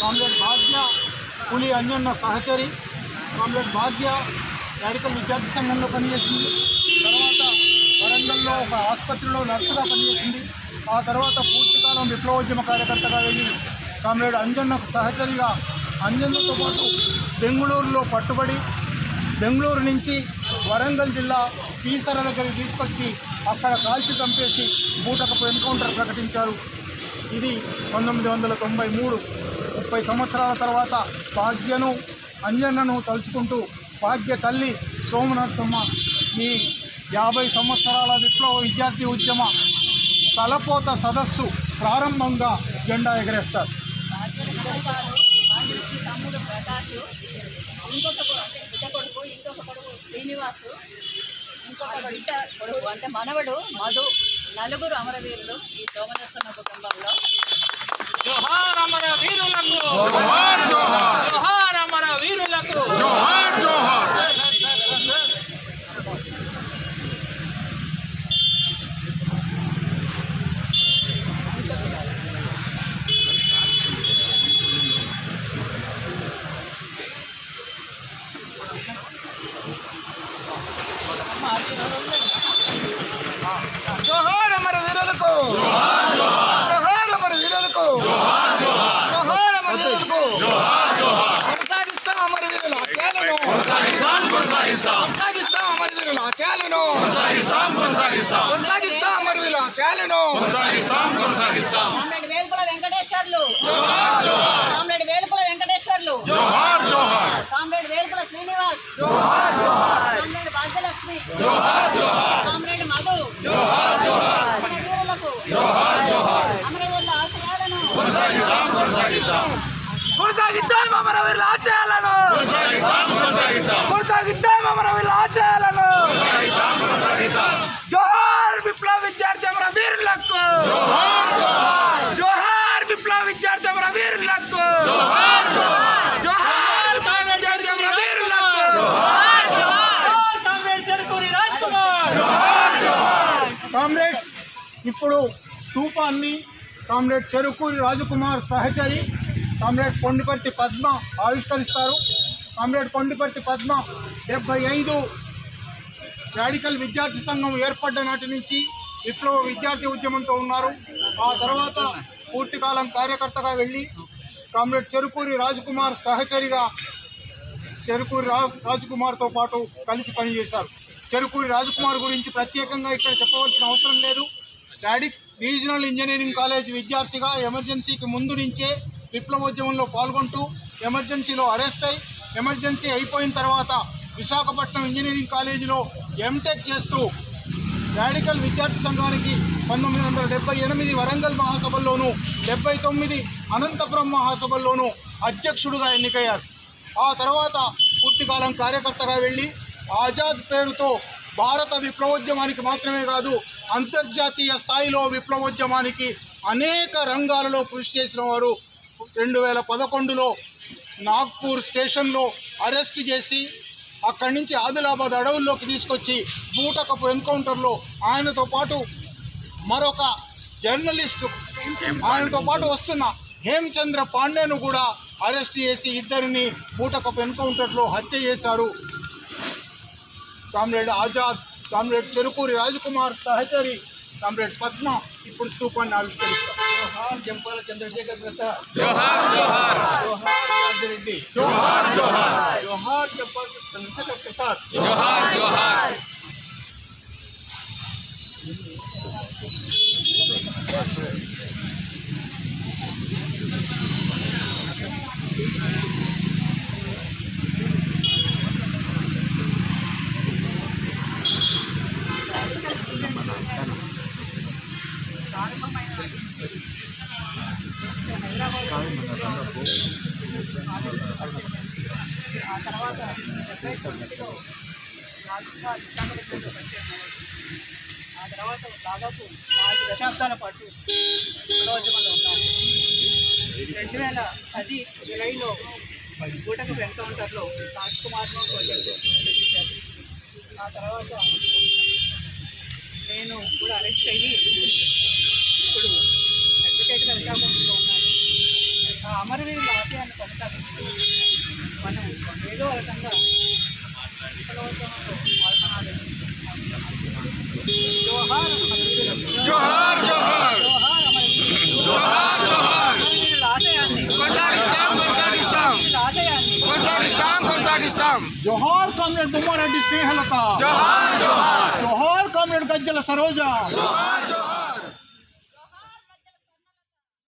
Comrade Bhagya Puli Anjanna సహచరి. Comrade Bhagya medical విద్యార్థి సంఘంలో పనిచేసింది. తర్వాత వరంగల్లో ఒక ఆసుపత్రిలో నర్సుగా పనిచేసింది. ఆ తర్వాత పూర్తికాలం విప్లవోద్యమ కార్యకర్తగా వెళ్ళి కామ్రేడ్ అంజన్నకు సహచరిగా అంజన్నతో పాటు బెంగళూరులో పట్టుబడి బెంగళూరు నుంచి వరంగల్ జిల్లా పీసర దగ్గరికి తీసుకొచ్చి అక్కడ కాల్చి చంపేసి బూటకపు ఎన్కౌంటర్ ప్రకటించారు. ఇది పంతొమ్మిది వందల తొంభై మూడు. ముప్పై సంవత్సరాల తర్వాత భాగ్యను అంజన్నను తలుచుకుంటూ భాగ్య తల్లి సోమనరసమ్మ ఈ యాభై సంవత్సరాల విప్లవ విద్యార్థి ఉద్యమ తలపోత సదస్సు ప్రారంభంగా జెండా ఎగరేస్తారు. అంటే శ్రీనివాసు ఇంకొక బిడ్డ కొడుకు అంటే మనవడు మధు నలుగురు అమరవీరులు ఈ సోమనరసమ్మ కుటుంబంలో. జోహార్ అమర వీరులకు జోహార్ జోహార్. జోహార్ అమర వీరులకు జోహార్ జోహార్. జోహార్ అమర వీరులకు. జోహార్ అమర వీరులకు జోహార్ అమర వీరులకు కొనసాగిస్తాం అమర వీరుల ఆశయాలను కొనసాగిస్తాం కొనసాగిస్తాం కొనసాగిస్తాం అమర వీరుల ఆశయాలను. కొనసాగిస్తాం కొనసాగిస్తాం కొనసాగిస్తాం అమర వీరుల ఆశయాలను. కొనసాగిస్తాం కొనసాగిస్తాం కామ్రేడ్ వేలుపుల వెంకటేశ్వర్లు. కామ్రేడ్ వేలుపుల వెంకటేశ్వర్లు. జోహార్ జోహార్. Comrade Velupula Srinivas. Comrade Bhagyalakshmi. Comrade Madhu. అమరవీరులకు అమరవీరుల ఆశయాలను. కొనసాగిస్తాం కొనసాగిస్తాం కొనసాగిద్దాం అమరవీరుల ఆశయాలను కొనసాగిస్తాం కొనసాగిస్తాం కొనసాగిద్దాం అమరవీరుల ఆశయాలను కొనసాగిస్తాం కొనసాగిస్తాం జోహార్ విప్లవ విద్యార్థి అమర వీరులకు జోహార్ జోహార్ జోహార్ విప్లవ విద్యార్థి అమర జోహార్ కామ్రేడ్స్ ఇప్పుడు స్తూపాన్ని కామ్రేడ్ చెరుకూరి రాజకుమార్ సహచరి కామ్రేడ్ కొండిపర్తి పద్మ ఆవిష్కరిస్తారు. కామ్రేడ్ కొండిపర్తి పద్మ డెబ్బై ఐదు రాడికల్ విద్యార్థి సంఘం ఏర్పడ్డ నాటి నుంచి విప్లవ విద్యార్థి ఉద్యమంతో ఉన్నారు. ఆ తర్వాత పూర్తికాలం కార్యకర్తగా వెళ్ళి కామ్రేడ్ చెరుకూరి రాజకుమార్ సహచరిగా చెరుకూరి రా రాజకుమార్తో పాటు కలిసి పనిచేశారు. చెరుకూరి రాజకుమార్ గురించి ప్రత్యేకంగా ఇక్కడ చెప్పవలసిన అవసరం లేదు. డాడిక్ రీజనల్ ఇంజనీరింగ్ కాలేజ్ విద్యార్థిగా ఎమర్జెన్సీకి ముందు నుంచే విప్లవోద్యమంలో పాల్గొంటూ ఎమర్జెన్సీలో అరెస్ట్ అయి ఎమర్జెన్సీ అయిపోయిన తర్వాత విశాఖపట్నం ఇంజనీరింగ్ కాలేజీలో ఎంటెక్ చేస్తూ రాడికల్ విద్యార్థి సంఘానికి పంతొమ్మిది వందల డెబ్బై ఎనిమిది వరంగల్ మహాసభల్లోనూ డెబ్బై తొమ్మిది అనంతపురం మహాసభల్లోనూ అధ్యక్షుడుగా ఎన్నికయ్యారు. ఆ తర్వాత పూర్తికాలం కార్యకర్తగా వెళ్ళి ఆజాద్ పేరుతో భారత విప్లవోద్యమానికి మాత్రమే కాదు అంతర్జాతీయ స్థాయిలో విప్లవోద్యమానికి అనేక రంగాలలో కృషి చేసిన వారు రెండు వేల పదకొండులో నాగ్పూర్ స్టేషన్లో అరెస్ట్ చేసి అక్కడి నుంచి ఆదిలాబాద్ అడవుల్లోకి తీసుకొచ్చి బూటకపు ఎన్కౌంటర్లో ఆయనతో పాటు మరొక జర్నలిస్టు ఆయనతో పాటు వస్తున్న హేమచంద్ర పాండేను కూడా అరెస్ట్ చేసి ఇద్దరిని బూటకపు ఎన్కౌంటర్లో హత్య చేశారు. కామ్రేడ్ ఆజాద్ కామ్రేడ్ చెరుకూరి రాజకుమార్ సహచరి కామ్రేడ్ పద్మ ఇప్పుడు స్తూపాన్ని ఆవిష్కరిస్తారు. జంపాల చంద్రశేఖర్ ప్రసాద్. జోహార్ జోహార్ జోహార్ రాజిరెడ్డి జోహార్ జోహార్ జోహార్ జంపాల చంద్రశేఖర్ ప్రసాద్ జోహార్ జోహార్ ఆ తర్వాత డెబ్బై తొమ్మిదిలో రాజుగా విశాఖపట్నంలో పనిచేసినారు ఆ తర్వాత దాదాపు నాలుగు దశాబ్దాల పాటు విప్లవోద్యమంలో ఉన్నారు రెండు వేల పది జూలైలో కూటమి ఎన్కౌంటర్లో రాజ్ కుమార్ను చేశారు ఆ తర్వాత నేను కూడా అరెస్ట్ అయ్యి ఇప్పుడు అడ్వకేట్గా విశాఖపట్నంలో ఉన్నాను ఆ అమరవీరుల ఆశయాలను కొనసాగిస్తూ మనం ఏదో రకంగా విప్లవోద్యమంలో పాల్గొనాలని జోహార్ అమరవీరులకు. జోహార్ జోహార్ జోహార్ అమరవీరులకు. జోహార్ జోహార్ అమరవీరుల ఆశయాన్ని కొనసాగిస్తాం కొనసాగిస్తాం అమరవీరుల